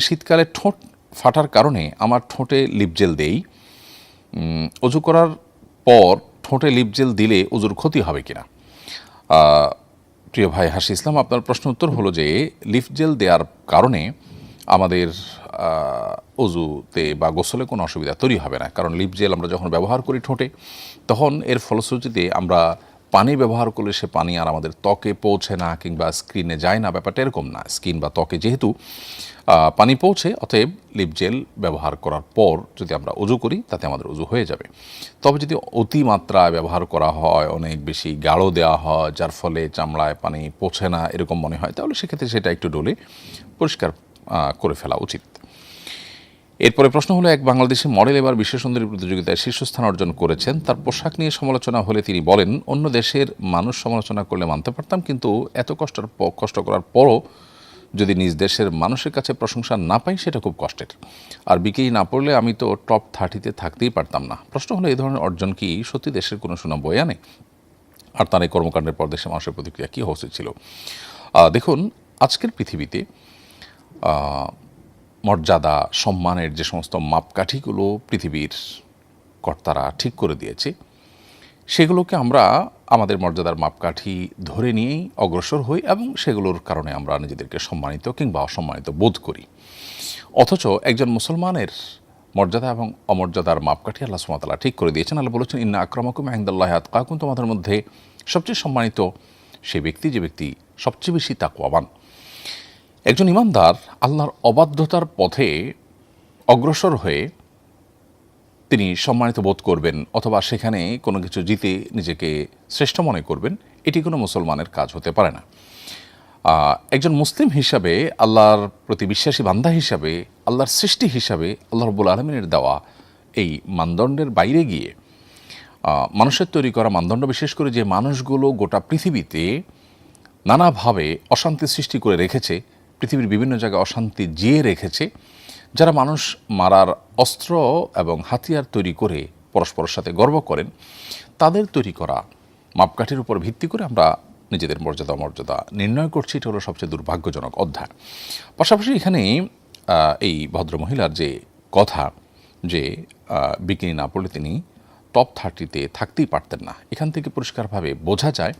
শীতকালে ঠোঁট ফাটার কারণে আমার ঠোঁটে লিপজেল দেই। অজু করার পর ঠোঁটে লিপজেল দিলে অজুর ক্ষতি হবে কিনা? প্রিয় ভাই হাসি ইসলাম, আপনার প্রশ্ন উত্তর হলো যে লিফ জেল দেওয়ার কারণে আমাদের অজুতে বা গোসলে কোনো অসুবিধা তৈরি হবে না। কারণ লিপ জেল আমরা যখন ব্যবহার করি ঠোঁটে, তখন এর ফলশ্রুতিতে আমরা পানি ব্যবহার করলে সে পানি আর আমাদের ত্বকে পৌঁছে না কিংবা স্ক্রিনে যায় না। ব্যাপারটা এরকম না। স্কিন বা ত্বকে যেহেতু পানি পৌঁছে, অতএব লিপ জেল ব্যবহার করার পর যদি আমরা উজু করি, তাতে আমাদের উজু হয়ে যাবে। তবে যদি অতিমাত্রায় ব্যবহার করা হয়, অনেক বেশি গাঢ় দেওয়া হয়, যার ফলে চামড়ায় পানি পৌঁছে না, এরকম মনে হয়, তাহলে সেক্ষেত্রে সেটা একটু ডলে পরিষ্কার করে ফেলা উচিত। এরপরে প্রশ্ন হলো, এক বাংলাদেশি মডেল এবার বিশ্ব সুন্দরী প্রতিযোগিতায় শীর্ষস্থান অর্জন করেছেন। তার পোশাক নিয়ে সমালোচনা হলে তিনি বলেন, অন্য দেশের মানুষ সমালোচনা করলে মানতে পারতাম, কিন্তু এত কষ্টের কষ্ট করার পরও যদি নিজ দেশের মানুষের কাছে প্রশংসা না পাই, সেটা খুব কষ্টের। আর বিকেই না পড়লে আমি তো টপ থার্টিতে থাকতেই পারতাম না। প্রশ্ন হলো এই ধরনের অর্জন কি সত্যি দেশের কোনো সুনাম বয়ে আনে? আর তার এই কর্মকাণ্ডের পর দেশের মানুষের প্রতিক্রিয়া কী হওয়া ছিল? দেখুন, আজকের পৃথিবীতে মর্যাদা, সম্মানের যে সমস্ত মাপকাঠিগুলো পৃথিবীর কর্তারা ঠিক করে দিয়েছে, সেগুলোকে আমরা আমাদের মর্যাদার মাপকাঠি ধরে নিয়েই অগ্রসর হই এবং সেগুলোর কারণে আমরা নিজেদেরকে সম্মানিত কিংবা অসম্মানিত বোধ করি। অথচ একজন মুসলমানের মর্যাদা এবং অমর্যাদার মাপকাঠি আল্লাহ সুমাতালা ঠিক করে দিয়েছেন। আল্লাহ বলেছেন, ইন্না আক্রমকুম আহমদুল্লাহ আতকাকুম। তোমাদের মধ্যে সবচেয়ে সম্মানিত সে ব্যক্তি, যে ব্যক্তি সবচেয়ে বেশি তাকুয়াবান একজন ইমানদার আল্লাহর অবাধ্যতার পথে অগ্রসর হয়ে তিনি সম্মানিত বোধ করবেন অথবা সেখানে কোনো কিছু জিতে নিজেকে শ্রেষ্ঠ মনে করবেন, এটি কোনো মুসলমানের কাজ হতে পারে না। একজন মুসলিম হিসাবে আল্লাহর প্রতি বিশ্বাসী বান্দা হিসাবে, আল্লাহর সৃষ্টি হিসাবে, আল্লাহ রব্বুল আলমিনের দেওয়া এই মানদণ্ডের বাইরে গিয়ে মানুষের তৈরি করা মানদণ্ড, বিশেষ করে যে মানুষগুলো গোটা পৃথিবীতে নানাভাবে অশান্তি সৃষ্টি করে রেখেছে পৃথিবীর বিভিন্ন জায়গায় অশান্তি জিয়ে রেখেছে, যারা মানুষ মারার অস্ত্র এবং হাতিয়ার তৈরি করে পরস্পরের সাথে গর্ব করেন, তাদের তৈরি করা মাপকাঠির উপর ভিত্তি করে আমরা নিজেদের মর্যাদা মর্যাদা নির্ণয় করছি। এটা হলো সবচেয়ে দুর্ভাগ্যজনক অধ্যায়। পাশাপাশি এখানে এই ভদ্রমহিলার যে কথা, যে বিকিনি না পড়লে তিনি টপ থার্টিতে থাকতেই পারতেন না। এখান থেকে পরিষ্কারভাবে বোঝা যায়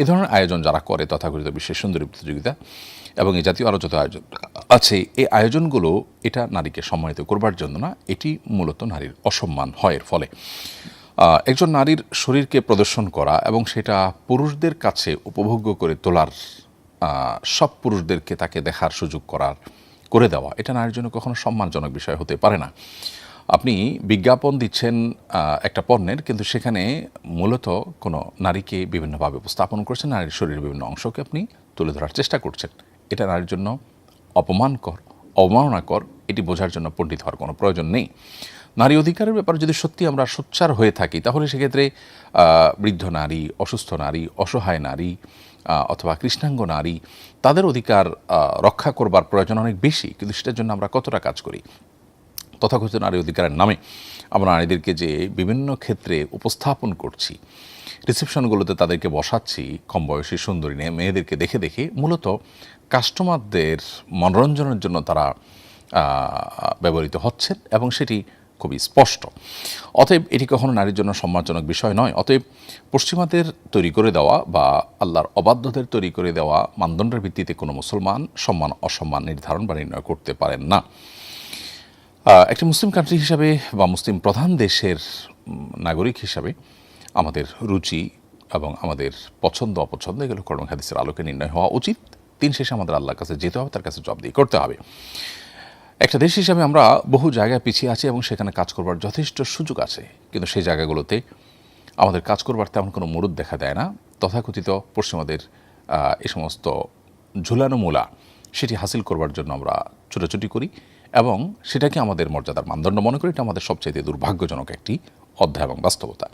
এ ধরনের আয়োজন যারা করে তথাকথিত বিশ্বের সুন্দরী প্রতিযোগিতা এবং এই জাতীয় আরও যত আয়োজন আছে, এই আয়োজনগুলো এটা নারীকে সম্মানিত করবার জন্য না, এটি মূলত নারীর অসম্মান হয় এর ফলে। একজন নারীর শরীরকে প্রদর্শন করা এবং সেটা পুরুষদের কাছে উপভোগ্য করে তোলার সব পুরুষদেরকে তাকে দেখার সুযোগ করার, করে দেওয়া, এটা নারীর জন্য কখনো সম্মানজনক বিষয় হতে পারে না। আপনি বিজ্ঞাপন দিচ্ছেন একটা পণ্যের, কিন্তু সেখানে মূলত কোনো নারীকে বিভিন্নভাবে উপস্থাপন করছেন, নারীর শরীরের বিভিন্ন অংশকে আপনি তুলে ধরার চেষ্টা করছেন। এটা নারীর জন্য অপমানকর, অবমাননাকর, এটি বোঝার জন্য পণ্ডিত হওয়ার কোনো প্রয়োজন নেই। নারী অধিকারের ব্যাপারে যদি সত্যি আমরা সোচ্চার হয়ে থাকি, তাহলে সেক্ষেত্রে বৃদ্ধ নারী, অসুস্থ নারী, অসহায় নারী অথবা কৃষ্ণাঙ্গ নারী, তাদের অধিকার রক্ষা করবার প্রয়োজন অনেক বেশি। কিন্তু সেটার জন্য আমরা কতটা কাজ করি? তথাকথিত নারী অধিকারের নামে আমরা নারীদেরকে যে বিভিন্ন ক্ষেত্রে উপস্থাপন করছি, রিসেপশনগুলোতে তাদেরকে বসাচ্ছি, কম বয়সী সুন্দরী নিয়ে মেয়েদেরকে দেখে দেখে মূলত কাস্টমারদের মনোরঞ্জনের জন্য তারা ব্যবহৃত হচ্ছেন এবং সেটি খুবই স্পষ্ট। অতএব এটি কখনো নারীর জন্য সম্মানজনক বিষয় নয়। অতএব পশ্চিমাদের তৈরি করে দেওয়া বা আল্লাহর অবাধ্যদের তৈরি করে দেওয়া মানদণ্ডের ভিত্তিতে কোনো মুসলমান সম্মান অসম্মান নির্ধারণ বা নির্ণয় করতে পারেন না। একটি মুসলিম কান্ট্রি হিসাবে বা মুসলিম প্রধান দেশের নাগরিক হিসাবে আমাদের রুচি এবং আমাদের পছন্দ, অপছন্দ, এগুলো হাদিসের আলোকে নির্ণয় হওয়া উচিত। দিন শেষে আমাদের আল্লাহর কাছে যেতে হবে, তার কাছে জব দিয়ে করতে হবে। একটা দেশ হিসাবে আমরা বহু জায়গায় পিছিয়ে আছি এবং সেখানে কাজ করবার যথেষ্ট সুযোগ আছে। কিন্তু সেই জায়গাগুলোতে আমাদের কাজ করবার তেমন কোনো মুরুদ দেখা দেয় না। তথাকথিত পশ্চিমাদের এ সমস্ত ঝুলানো মূলা সেটি হাসিল করবার জন্য আমরা ছোটাছুটি করি। এবং সেটাকে আমাদের মর্যাদার মানদণ্ড মনে করি এটা আমাদের সবচেয়ে দুর্ভাগ্যজনক একটি অধ্যায় এবং বাস্তবতা।